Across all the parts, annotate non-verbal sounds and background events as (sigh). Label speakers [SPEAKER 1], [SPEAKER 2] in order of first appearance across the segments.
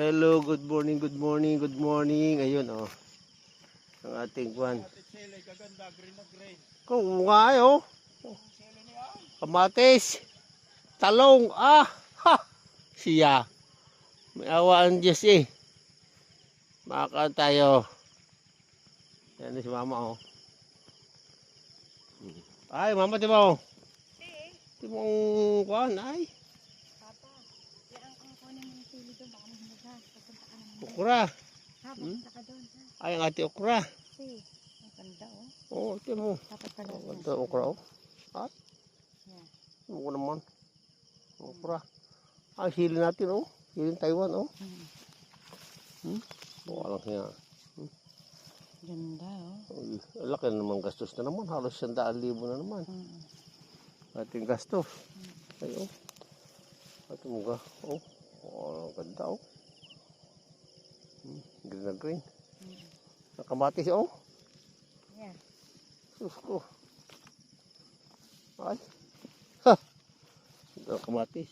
[SPEAKER 1] Hello, good morning, good morning, good morning. Ayun, oh. Ang ating kwan. Kung nga, oh. Kamatis. Talong, ah. Ha! Siya. May awaan Diyos eh. Makakaan tayo. Yan si mama, oh. Ay, mama, di ba, oh? Di mo kwan, ay.
[SPEAKER 2] Papa, yan ang kunin mo yung sili doon. Baka mahimog ha. Pupunta ka naman.
[SPEAKER 1] Okra.
[SPEAKER 2] Doon ha.
[SPEAKER 1] Ay, ang ate okra.
[SPEAKER 2] Kasi, ang ganda oh.
[SPEAKER 1] Oo, oh, ito mo.
[SPEAKER 2] Dapat pala.
[SPEAKER 1] Ang ganda okra, oh. At,
[SPEAKER 2] Yan.
[SPEAKER 1] ano ko naman. Okra. Ay, sili natin, oh. Sili Taiwan, oh.
[SPEAKER 2] Hmm.
[SPEAKER 1] Hmm? Buka lang siya.
[SPEAKER 2] Ganda oh.
[SPEAKER 1] Ang laki na naman gastos na naman. Halos sandaan libo na naman.
[SPEAKER 2] Hmm.
[SPEAKER 1] Ating gastos. Ay, oh. Ito mo ka. Oh. Oh, ang ganda, oh. Green na green.
[SPEAKER 2] Hmm.
[SPEAKER 1] Nakamatis, oh.
[SPEAKER 2] Yan.
[SPEAKER 1] Sus ko. Ay. Ha. Kamatis.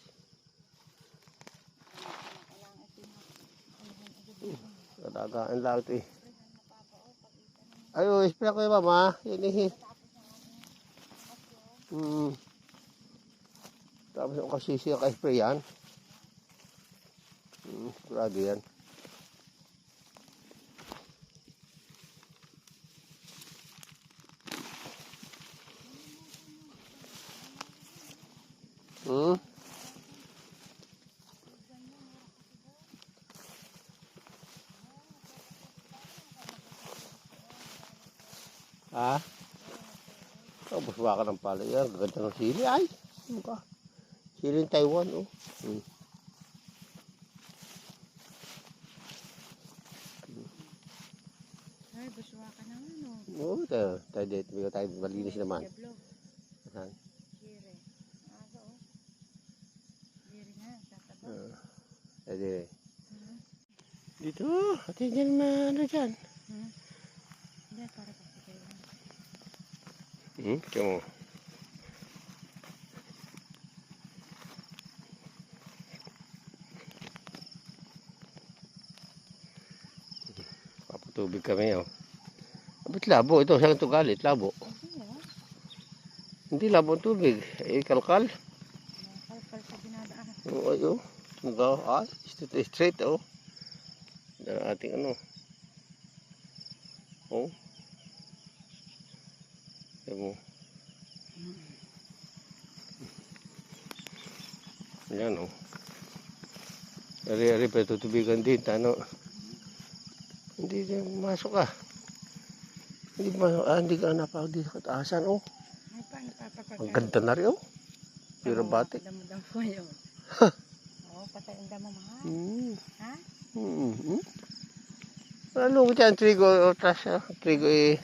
[SPEAKER 1] Kadagaan lang ito eh. Ayo, spray ko yung mama. Yan eh. Hmm. Tapos yung kasisi ka spray yan. Hmm, sigurado yan. Hmm? Ha? Oh, buswa ka ng pala yan. Gaganda ng sili. Ay! Ano ka? Sili ng Taiwan, oh. Hmm.
[SPEAKER 2] Ay, buswa ka naman oh.
[SPEAKER 1] Oo, tayo, tayo dito. Bigyan tayo malinis naman.
[SPEAKER 2] Deblo.
[SPEAKER 1] Saan?
[SPEAKER 2] Kire. Aga oh. Kire nga. Tataba.
[SPEAKER 1] Uh, tayo dito.
[SPEAKER 2] Hmm.
[SPEAKER 1] Dito, atin dyan na ano dyan.
[SPEAKER 2] Hmm. Hindi, para kasi kayo.
[SPEAKER 1] Hmm, tiyan mo. Papatubig kami, oh. Abit labo, ito, saan ito galit? Labo.
[SPEAKER 2] Hindi oh.
[SPEAKER 1] Hindi labo ang tubig. Eh, kalkal.
[SPEAKER 2] Kalkal sa dinadaan.
[SPEAKER 1] Oo, ay, Muga, ah, straight, straight, oh. Ang ating ano. Oh. Yan mo. Yan, oh. Ari-ari pa tutubigan din, ano. Hindi din masok ah. Hindi masok, ah, hindi ka napag di sa kataasan, oh. Ang ganda na rin, oh. Pira batik.
[SPEAKER 2] Damo-damo yun. (laughs) Oo, patay ang damo mahal.
[SPEAKER 1] Hmm.
[SPEAKER 2] Ha?
[SPEAKER 1] Hmm. hmm. Ano ko dyan, trigo, o tas, ah, trigo eh.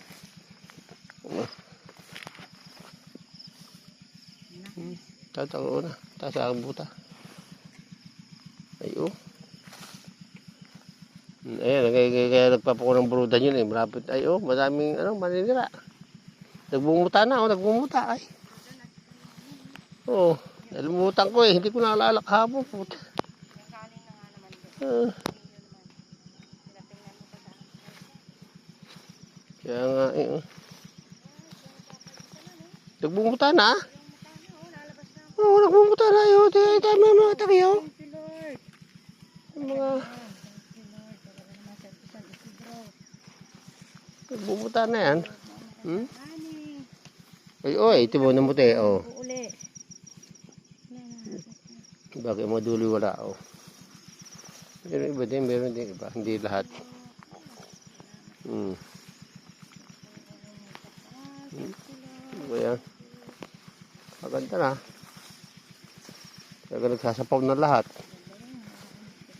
[SPEAKER 1] Hmm. Tatago na, tas ang buta. Ay, oh. Hmm, Ayan, kaya, kaya, kaya nagpapako ng brudan yun eh. Malapit, ay, oh, madaming, ano, maninira. Nagbumuta na, oh, nagbumuta, ay. Oo, oh, nalimutan ko eh, hindi ko naalala kahapon, puta.
[SPEAKER 2] Yung kanin na nga naman doon.
[SPEAKER 1] Ah.
[SPEAKER 2] Mo.
[SPEAKER 1] Kaya nga, eh, oh. Nagbumuta na.
[SPEAKER 2] Oo,
[SPEAKER 1] oh, nagbumuta na yun. Tayo, tayo, oh.
[SPEAKER 2] You, Lord.
[SPEAKER 1] Yung mga, nagbumuta na yan. Hmm? Ay, oh, ito mo na muti, oh.
[SPEAKER 2] Uuli.
[SPEAKER 1] Bakit mo dulo wala, oh. Meron iba din, meron din iba. Hindi lahat. Hmm. Ano? Maganda na. Kaya nagsasapaw na lahat.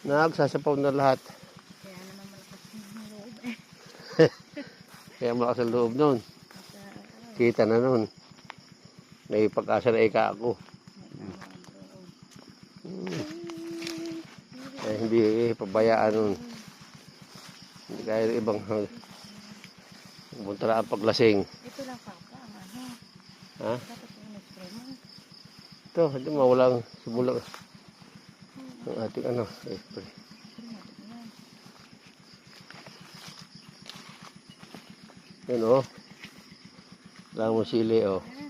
[SPEAKER 1] Nagsasapaw na lahat.
[SPEAKER 2] Kaya naman malakas yung loob.
[SPEAKER 1] Kaya malakas ang loob nun. Kita na nun. May pag-asa na ika ako. bayaan nun. Hindi kaya ibang Bunta na ang paglasing.
[SPEAKER 2] Ito lang papa, ano.
[SPEAKER 1] Ha?
[SPEAKER 2] Dapat yung nag-spray mo.
[SPEAKER 1] Ito, ito mawalang simula. Hmm. Ang ating ano, eh,
[SPEAKER 2] spray.
[SPEAKER 1] Yan o. Oh. Lang mo sili
[SPEAKER 2] o. Oh.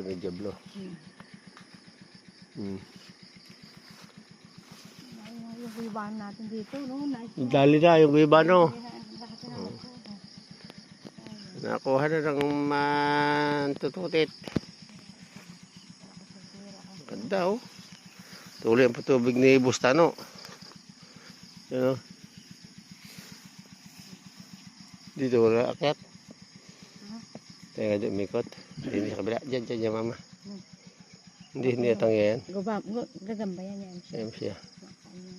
[SPEAKER 2] Ito na
[SPEAKER 1] Diablo.
[SPEAKER 2] Hmm. Yung buwibahan natin dito, no? Nice.
[SPEAKER 1] Dali na yung iba no.
[SPEAKER 2] Ako.
[SPEAKER 1] Nakuha na ng mantututit. Ganda oh. Tuloy ang patubig ni Bustano. Yan oh. Dito wala akyat. Teka doon umikot. Hindi sa kabila. Diyan, diyan, diyan mama. Hindi, hindi atang yan.
[SPEAKER 2] Gubam, gu- gagambayan yan siya.
[SPEAKER 1] Ayan siya.
[SPEAKER 2] Ano.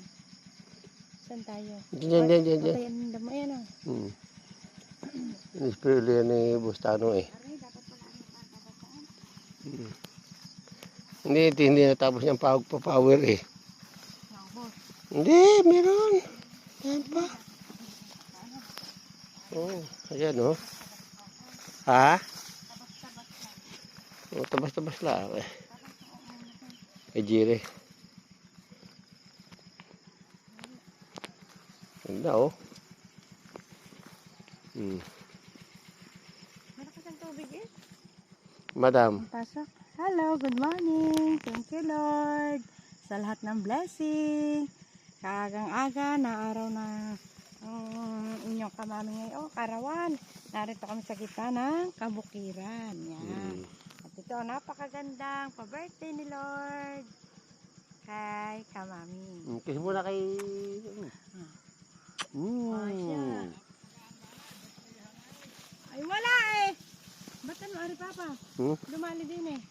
[SPEAKER 2] Saan tayo?
[SPEAKER 1] Diyan, diyan, diyan, diyan.
[SPEAKER 2] Babayan ng damo yan, oh.
[SPEAKER 1] Hmm. Ulit yan ni Bustano eh.
[SPEAKER 2] Ano.
[SPEAKER 1] Hmm. Hindi, hindi, natapos niyang pawag pa power eh. Hindi, meron. Yan pa. Oh, ayan oh. Ha? Oh, tabas-tabas lang eh. Kay Jire. Ganda oh. Hmm.
[SPEAKER 2] Malakas ang tubig eh.
[SPEAKER 1] Madam.
[SPEAKER 2] Pasok. Hello, good morning. Thank you, Lord. Sa lahat ng blessing. Kaagang-aga na araw na ang inyong kamami ngayon. Oh, karawan. Narito kami sa gitna ng kabukiran. Yan.
[SPEAKER 1] Hmm.
[SPEAKER 2] At ito, napakagandang pa-birthday ni Lord. Kay kamami.
[SPEAKER 1] Hmm, Kiss muna kay...
[SPEAKER 2] Oh, siya.
[SPEAKER 1] Hmm.
[SPEAKER 2] Ay, wala eh. Ba't ano, Ari Papa?
[SPEAKER 1] Hmm?
[SPEAKER 2] Dumali din eh.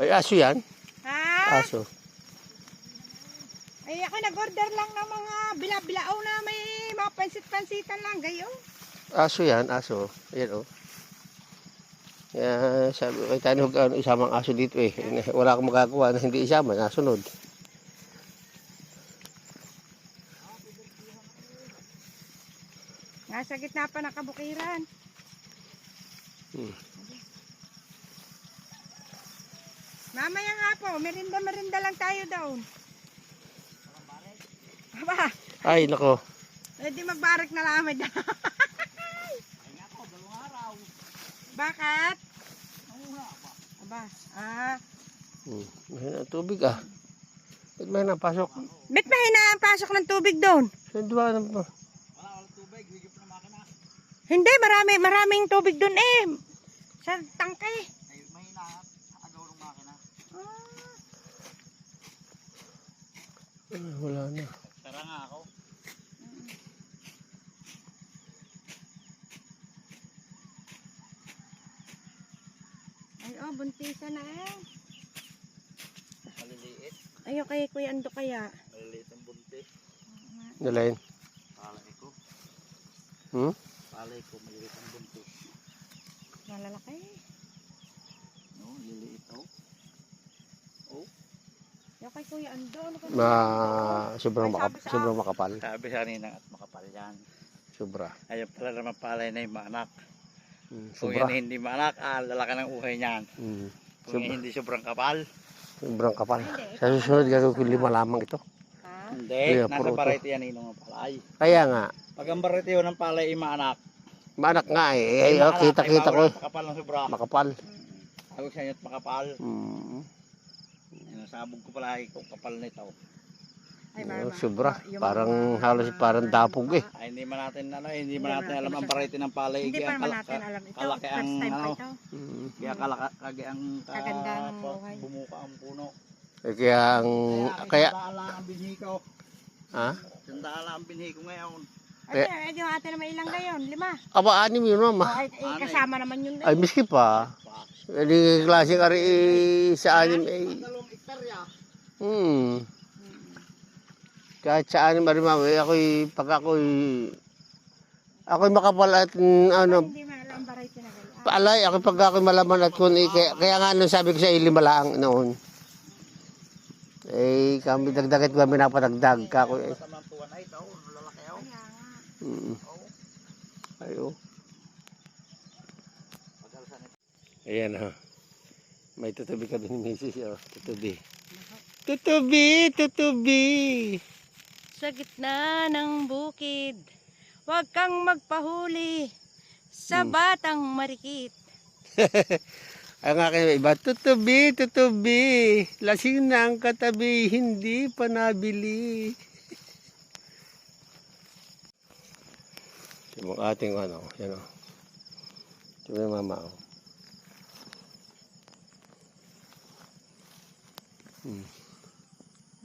[SPEAKER 1] Ay, aso yan?
[SPEAKER 2] Ha?
[SPEAKER 1] Aso.
[SPEAKER 2] Ay, ako nag-order lang ng mga bila-bilao na may mga pansit-pansitan lang. Gayo.
[SPEAKER 1] Aso yan, aso. Ayan, oh. Kaya sabi ko Tani, huwag ano, isamang aso dito eh. Wala akong magagawa na hindi isama, nasunod.
[SPEAKER 2] Nasa gitna pa ng kabukiran.
[SPEAKER 1] Hmm.
[SPEAKER 2] Mamaya nga po, merinda-merinda lang tayo doon. Aba,
[SPEAKER 1] Ay, nako.
[SPEAKER 2] hindi magbarak na lamay (laughs) daw. Bakit? Aba, ah.
[SPEAKER 1] Hmm. May na tubig ah. Ba't may napasok?
[SPEAKER 2] Ba't mahina ang pasok ng tubig doon?
[SPEAKER 1] Saan ba naman pa?
[SPEAKER 2] Hindi, marami, maraming tubig doon eh. Sa tangke. Ah.
[SPEAKER 1] Ah, wala na.
[SPEAKER 3] Tara nga ako.
[SPEAKER 2] Oh, buntisan na eh.
[SPEAKER 3] Maliliit.
[SPEAKER 2] Ayo kay Kuya Ando kaya.
[SPEAKER 3] Maliliit ang buntis.
[SPEAKER 1] Nalain.
[SPEAKER 3] Palay ko.
[SPEAKER 1] Hmm?
[SPEAKER 3] Palay ko, maliliit ang buntis.
[SPEAKER 2] Malalaki.
[SPEAKER 3] No, liliit oh. Oh.
[SPEAKER 2] Ayo kay Kuya Ando. Ano ka
[SPEAKER 1] Ma, sobrang,
[SPEAKER 2] Ay,
[SPEAKER 1] maka,
[SPEAKER 2] sabi sa-
[SPEAKER 1] sobrang makapal.
[SPEAKER 3] Sabi sa ninang at makapal yan.
[SPEAKER 1] Sobra.
[SPEAKER 3] Ayun pala naman palay na yung maanak.
[SPEAKER 1] Hmm,
[SPEAKER 3] Kung
[SPEAKER 1] sobra.
[SPEAKER 3] yan hindi maanak, ah, lalaki ng uhay niyan.
[SPEAKER 1] Hmm,
[SPEAKER 3] Kung yan hindi sobrang kapal.
[SPEAKER 1] sobrang kapal. Sa susunod, gagawin ko lima lamang ito.
[SPEAKER 2] Ha?
[SPEAKER 3] Hindi,
[SPEAKER 1] Yeah,
[SPEAKER 3] nasa variety yan inong palay.
[SPEAKER 1] Kaya nga,
[SPEAKER 3] Pag ang variety yun ng palay ay maanak.
[SPEAKER 1] maanak nga eh.
[SPEAKER 3] ay maanak,
[SPEAKER 1] kita-kita
[SPEAKER 3] ay
[SPEAKER 1] ko.
[SPEAKER 3] Makapal ng sobra.
[SPEAKER 1] Makapal.
[SPEAKER 3] Tawag sa inyo at makapal.
[SPEAKER 1] Hmm.
[SPEAKER 3] Ayun, Sabog ko pala kung kapal nito.
[SPEAKER 2] Ay,
[SPEAKER 1] Oh,
[SPEAKER 2] mama.
[SPEAKER 1] sobra.
[SPEAKER 2] Yung
[SPEAKER 1] Parang
[SPEAKER 2] mga-
[SPEAKER 1] halos parang dapog eh.
[SPEAKER 3] Ay, hindi man natin, ano, hindi
[SPEAKER 2] Hindi
[SPEAKER 3] man natin alam ang variety ng palay.
[SPEAKER 2] Hindi pa naman natin alam ito.
[SPEAKER 3] kalaki
[SPEAKER 2] First
[SPEAKER 3] ang, ano,
[SPEAKER 2] ito.
[SPEAKER 1] Hmm.
[SPEAKER 3] Kaya kalaka, kagi ang ka,
[SPEAKER 2] Kaganda ng
[SPEAKER 3] pa-
[SPEAKER 2] buhay.
[SPEAKER 3] bumuka ang puno.
[SPEAKER 1] Eh, kaya ang, kaya,
[SPEAKER 3] ang binhi ko.
[SPEAKER 1] ha?
[SPEAKER 3] Sandaan lang ang binhi ko ngayon.
[SPEAKER 2] Ay, ay, yung ate naman ilang gayon? Lima.
[SPEAKER 1] Aba, anim yun
[SPEAKER 2] Oh,
[SPEAKER 1] mama.
[SPEAKER 2] ay, ay, kasama naman yun.
[SPEAKER 1] Ay, miski pa. Hindi klase ka rin eh, sa anim eh.
[SPEAKER 3] Dalawang ektarya.
[SPEAKER 1] Hmm. Kahit sa anim rin mama, eh, ako'y, pag ako'y, ako'y makapal at mm, ano, paalay, ako pag ako'y malaman at kung, eh, kaya, kaya nga nung sabi ko sa lang noon. Eh, kami dagdagat kami napatagdag. Eh.
[SPEAKER 3] Ako.
[SPEAKER 2] Kaya nga.
[SPEAKER 1] Mm. Ay, oh. Ayan ha. May tutubi kami ni Mrs. Oh. Tutubi. Tutubi! Tutubi!
[SPEAKER 2] Sa gitna ng bukid, huwag kang magpahuli sa
[SPEAKER 1] Hmm.
[SPEAKER 2] batang marikit. (laughs)
[SPEAKER 1] Ang aking iba, tutubi, tutubi. Lasing na ang katabi, hindi pa nabili. (laughs) Yung ating ano, yan o. Ito yung mama o. Hmm.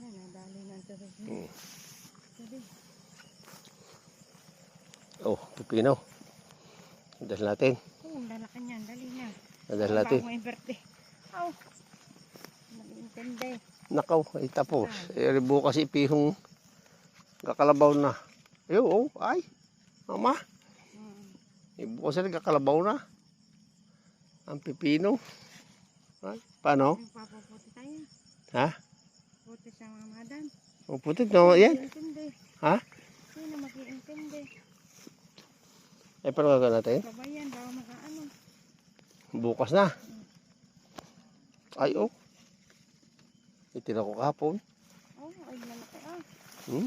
[SPEAKER 2] Ay, nadali ng tubig.
[SPEAKER 1] Hmm.
[SPEAKER 2] Tubig.
[SPEAKER 1] Oh, pipino. Dahil natin.
[SPEAKER 2] Oh, ang lalaki niyan. Dali na.
[SPEAKER 1] Dahil natin.
[SPEAKER 2] Bago may birthday. Oh, nag-intindi.
[SPEAKER 1] Nakaw, ay tapos. Eh, bukas ipihong kakalabaw na. Ayun, oh, ay. Mama.
[SPEAKER 2] Hmm.
[SPEAKER 1] Eh, bukas na kakalabaw na. Ang pipino. Ay, paano?
[SPEAKER 2] Magpapaputi tayo.
[SPEAKER 1] Ha?
[SPEAKER 2] Puti sa mga madam.
[SPEAKER 1] Ang putit no, yan. Ha?
[SPEAKER 2] Sino mag-iintindi?
[SPEAKER 1] Eh, paano gagawin natin?
[SPEAKER 2] Babayan, bago makaano.
[SPEAKER 1] Bukas na. Ay, oh. Itira ko kahapon.
[SPEAKER 2] Oh, ay malaki ah.
[SPEAKER 1] Hmm?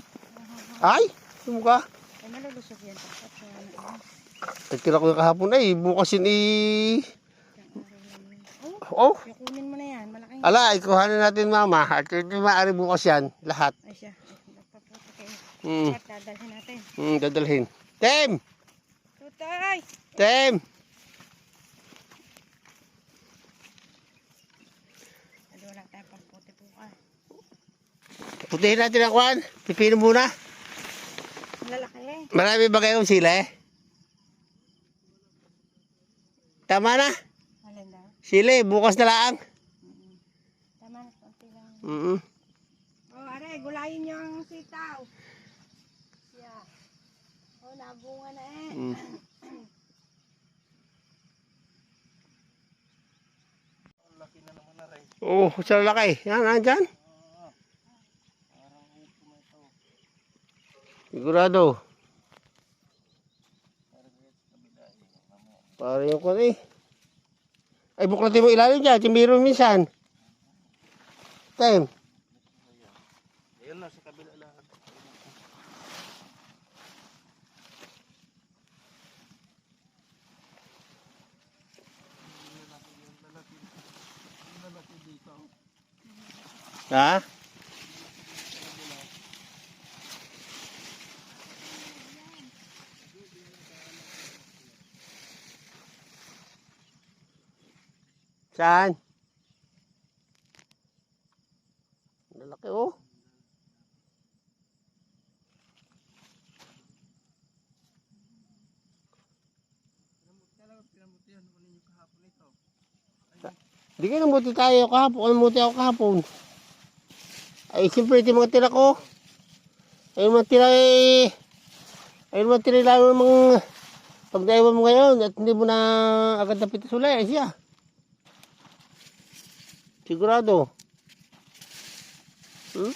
[SPEAKER 2] Ah,
[SPEAKER 1] Ay! Sumuka.
[SPEAKER 2] Ay malulusog yan. Sa ano. ah,
[SPEAKER 1] Itira ko yung kahapon ay. Bukas yun i...
[SPEAKER 2] yun.
[SPEAKER 1] Oh!
[SPEAKER 2] Kukunin mo na yan. Malaking
[SPEAKER 1] Ala, ikuhanin natin mama. At hindi maaari bukas yan. Lahat.
[SPEAKER 2] Ay siya. Ay, Nagpaputi kayo.
[SPEAKER 1] Hmm.
[SPEAKER 2] At dadalhin natin.
[SPEAKER 1] Hmm, dadalhin. Tem!
[SPEAKER 2] Tutay!
[SPEAKER 1] Tem!
[SPEAKER 2] Ano wala tayong pamputi bukas.
[SPEAKER 1] Putihin natin ang kwan. Pipino muna.
[SPEAKER 2] Lalaki eh.
[SPEAKER 1] Marami ba kayong sila eh? Tama na.
[SPEAKER 2] Alin daw?
[SPEAKER 1] Sila eh, bukas na lang.
[SPEAKER 2] Tama na. Kunti lang.
[SPEAKER 1] Mm -mm.
[SPEAKER 2] Oh, are, gulayin niyo ang sitaw. Yeah. Oh, nabunga na eh.
[SPEAKER 1] Mm. Oo, oh, sa laki. Yan, nandyan. Sigurado. Para yung kun eh. Ay, buklatin mo ilalim dyan. Timiro minsan. Time.
[SPEAKER 3] Ayun na, sa kabila lahat.
[SPEAKER 1] Ha? Saan? Lalaki oh. Di ka namuti tayo kahapon. Namuti ako kahapon. Ay, siyempre, ito mga tira ko. Ayun mga tira eh. Ayun mga tira lalo ng mga pag mo ngayon at hindi mo na agad napitas ulit, ay siya. Sigurado. Hmm?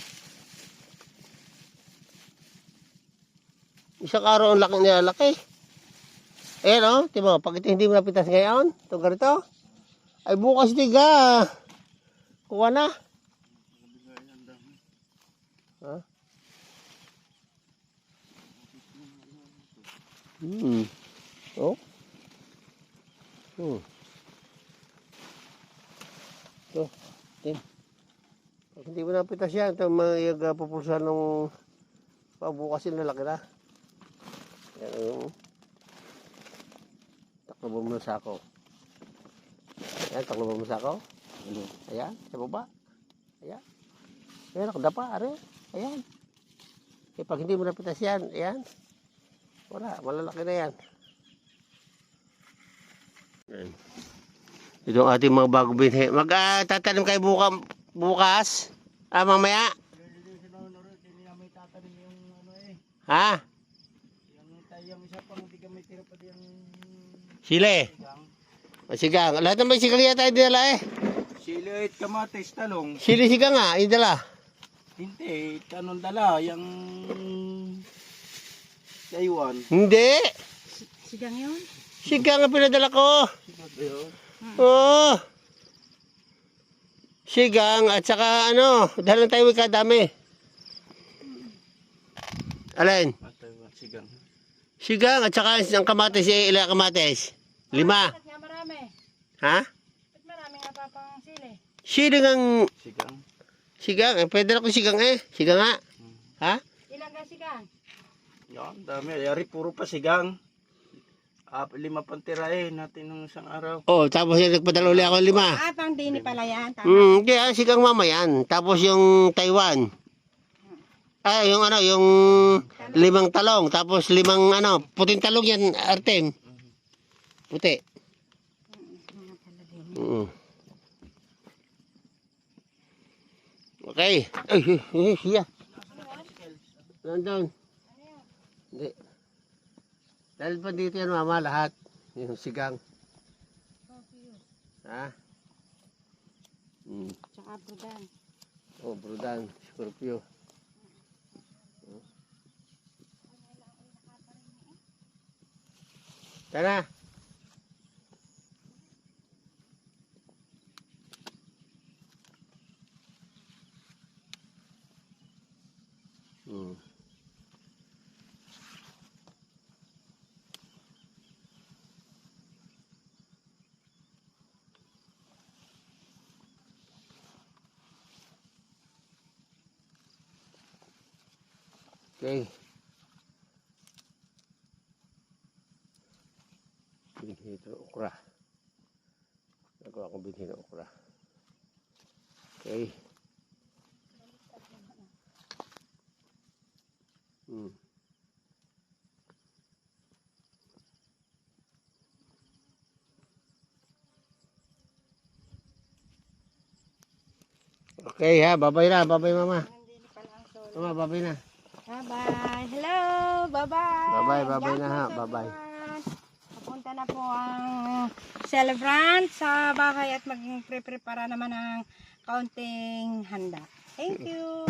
[SPEAKER 1] Isang araw ang laki niya laki. Ayan o, oh, diba, pag ito hindi mo napitas ngayon, ito ganito, ay bukas tiga. Kuha na. Ha? Hmm. Oh. Hmm. Ito. Tim. Pag hindi mo napitas yan, ito mayag uh, pupulsa ng pabukasin na laki na. Yan yung taklo mo sa ako. Ayan, taklo mo sa ako. Ayan, sa baba. Ayan. Ayan, nakadapa, are. Eh, pag hindi mo napitas yan, ayan. Wala, malalaki na yan. Ayan. Ito ang ating mga bago binhi. Mag-tatanim kayo buka, bukas? Ah, mamaya?
[SPEAKER 3] Yung.
[SPEAKER 1] Ha?
[SPEAKER 3] Yung tayang isa pang hindi kami tira pa yung
[SPEAKER 1] Sile.
[SPEAKER 3] sigang.
[SPEAKER 1] Sigang. Lahat ng may sigali tayo dinala eh.
[SPEAKER 3] Silit, kamatis, talong.
[SPEAKER 1] Sili sigang nga, yung dala.
[SPEAKER 3] Hindi, tanong dala, yung Taiwan.
[SPEAKER 1] Hindi.
[SPEAKER 2] Sigang yun?
[SPEAKER 1] Sigang ang pinadala ko.
[SPEAKER 3] Ba yun?
[SPEAKER 1] Oo. Sigang at saka ano, dahil tayo kadami. Alin?
[SPEAKER 3] Matay ba? Sigang.
[SPEAKER 1] Sigang at saka ang kamatis, eh, ilang kamatis? Lima.
[SPEAKER 2] Marami?
[SPEAKER 1] Ha?
[SPEAKER 2] Ba't marami nga pa pang sili?
[SPEAKER 1] Siling ang
[SPEAKER 3] Sigang.
[SPEAKER 1] Sigang. Eh, pwede na ko sigang eh. Sigang nga. Ha?
[SPEAKER 2] Ilang ka sigang?
[SPEAKER 3] Yan, dami. Yari, puro pa sigang. Ah, lima pang tirahin natin nung isang araw.
[SPEAKER 1] Oh, tapos yung nagpadala uli ako lima.
[SPEAKER 2] Ah, pang dini pala yan. Tama.
[SPEAKER 1] Hmm, kaya sigang mama yan. Tapos yung Taiwan. Ay, yung ano, yung limang talong. Tapos limang ano, puting talong yan, Artem. Puti.
[SPEAKER 2] Mga pala din.
[SPEAKER 1] Mm. Okay. Ay, ay, siya. Nandun. Hindi. Dahil pa dito yan, mama, lahat. Yung sigang. Ha? Mm.
[SPEAKER 2] Tsaka brudan.
[SPEAKER 1] Oh, Brudan, Scorpio. Tara. Hmm. Okay. Binhi ito okra. Nagawa akong binhi ng okra. Okay. Hmm. Okay ha, babay na, babay mama. Mama, babay na.
[SPEAKER 2] Bye-bye. Hello. Bye-bye.
[SPEAKER 1] Bye-bye,
[SPEAKER 2] God
[SPEAKER 1] na ha. Bye-bye.
[SPEAKER 2] Papunta na po ang celebrant sa bahay at mag-prepare naman ng kaunting handa. Thank (laughs) you.